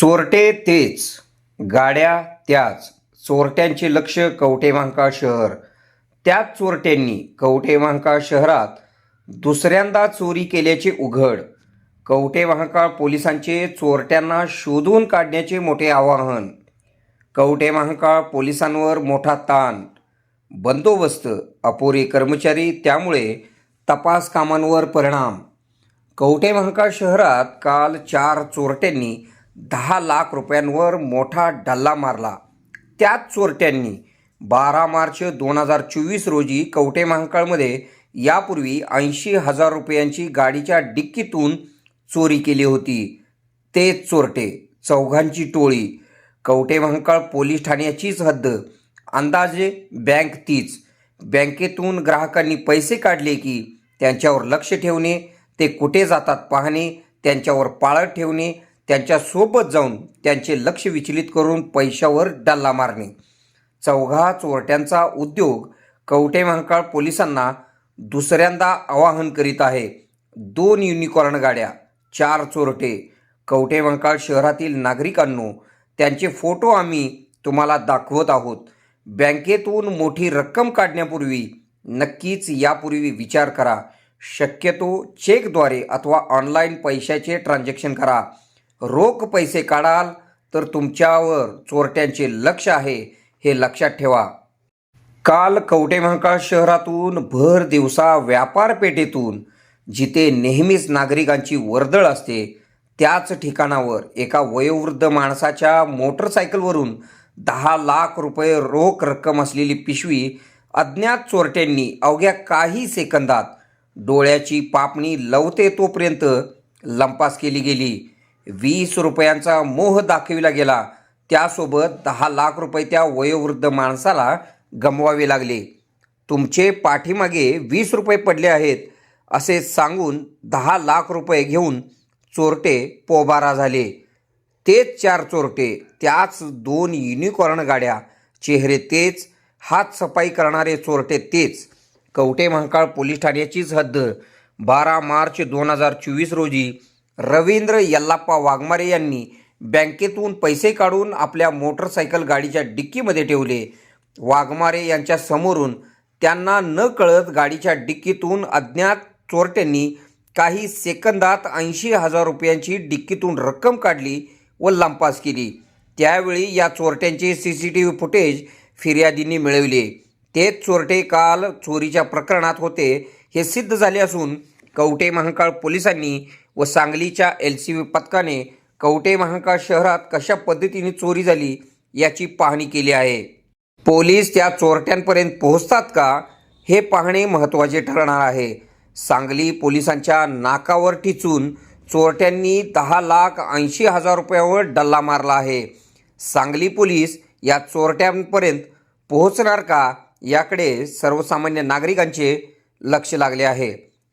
चोरटे तेच गाड्या त्याच. चोरट्यांचे लक्ष कवटेमांका शहर. त्याच चोरट्यांनी कवटेमांकाळ शहरात दुसऱ्यांदा चोरी केल्याचे उघड. कवटेमहाकाळ पोलिसांचे चोरट्यांना शोधून काढण्याचे मोठे आवाहन. कवटेमहाकाळ पोलिसांवर मोठा ताण. बंदोबस्त अपुरे कर्मचारी त्यामुळे तपास कामांवर परिणाम. कवटेमहाकाळ शहरात काल चार चोरट्यांनी दहा लाख रुपयांवर मोठा डल्ला मारला. त्याच चोरट्यांनी बारा मार्च दोन हजार चोवीस रोजी कवटे महाकाळमध्ये यापूर्वी ऐंशी हजार रुपयांची गाडीच्या डिक्कीतून चोरी केली होती. तेच चोरटे चौघांची टोळी. कवटे महाकाळ पोलीस ठाण्याचीच हद्द. अंदाजे बँक तीच. बँकेतून ग्राहकांनी पैसे काढले की त्यांच्यावर लक्ष ठेवणे ते कुठे जातात पाहणे त्यांच्यावर पाळत ठेवणे त्यांच्यासोबत जाऊन त्यांचे लक्ष विचलित करून पैशावर डल्ला मारणे. चौघा चोरट्यांचा उद्योग कवटे महाकाळ पोलिसांना दुसऱ्यांदा आवाहन करीत आहे. दोन युनिकॉर्न गाड्या चार चोरटे. कवटे महाकाळ शहरातील नागरिकांनो त्यांचे फोटो आम्ही तुम्हाला दाखवत आहोत. बँकेतून मोठी रक्कम काढण्यापूर्वी नक्कीच यापूर्वी विचार करा. शक्यतो चेकद्वारे अथवा ऑनलाईन पैशाचे ट्रान्झॅक्शन करा. रोख पैसे काढाल तर तुमच्यावर चोरट्यांचे लक्ष आहे हे लक्षात ठेवा. काल कवठे महाकाळ शहरातून भर दिवसा व्यापारपेठेतून जिथे नेहमीच नागरिकांची वर्दळ असते त्याच ठिकाणावर एका वयोवृद्ध माणसाच्या मोटरसायकलवरून दहा लाख रुपये रोख रक्कम असलेली पिशवी अज्ञात चोरट्यांनी अवघ्या काही सेकंदात डोळ्याची पापणी लवते तोपर्यंत लंपास केली गेली. वीस रुपयांचा मोह दाखविला गेला. त्यासोबत दहा लाख रुपये त्या वयोवृद्ध माणसाला गमवावे लागले. तुमचे पाठीमागे वीस रुपये पडले आहेत असे सांगून दहा लाख रुपये घेऊन चोरटे पोबारा झाले. तेच चार चोरटे त्याच दोन युनिकॉर्न गाड्या चेहरे तेच हात सफाई करणारे चोरटे तेच. कवटे महाकाळ पोलीस ठाण्याचीच हद्द. बारा मार्च दोन हजार चोवीस रोजी रवींद्र यल्लाप्पा वाघमारे यांनी बँकेतून पैसे काढून आपल्या मोटरसायकल गाडीच्या डिक्कीमध्ये ठेवले. वाघमारे यांच्या समोरून त्यांना न कळत गाडीच्या डिक्कीतून अज्ञात चोरट्यांनी काही सेकंदात ऐंशी हजार रुपयांची डिक्कीतून रक्कम काढली व लंपास केली. त्यावेळी या चोरट्यांचे C C T V footage फिर्यादींनी मिळविले. तेच चोरटे काल चोरीच्या प्रकरणात होते हे सिद्ध झाले असून कवटे महाकाळ पोलिसांनी व सांगलीच्या एल सी व्ही पथकाने कवटे महाकाळ शहरात कशा पद्धतीने चोरी झाली याची पाहणी केली आहे. पोलीस त्या चोरट्यांपर्यंत पोहोचतात का हे पाहणे महत्त्वाचे ठरणार आहे. सांगली पोलिसांच्या नाकावर ठिचून चोरट्यांनी दहा लाख ऐंशी हजार रुपयावर डल्ला मारला आहे. सांगली पोलीस या चोरट्यांपर्यंत पोहोचणार का याकडे सर्वसामान्य नागरिकांचे लक्ष लागले आहे.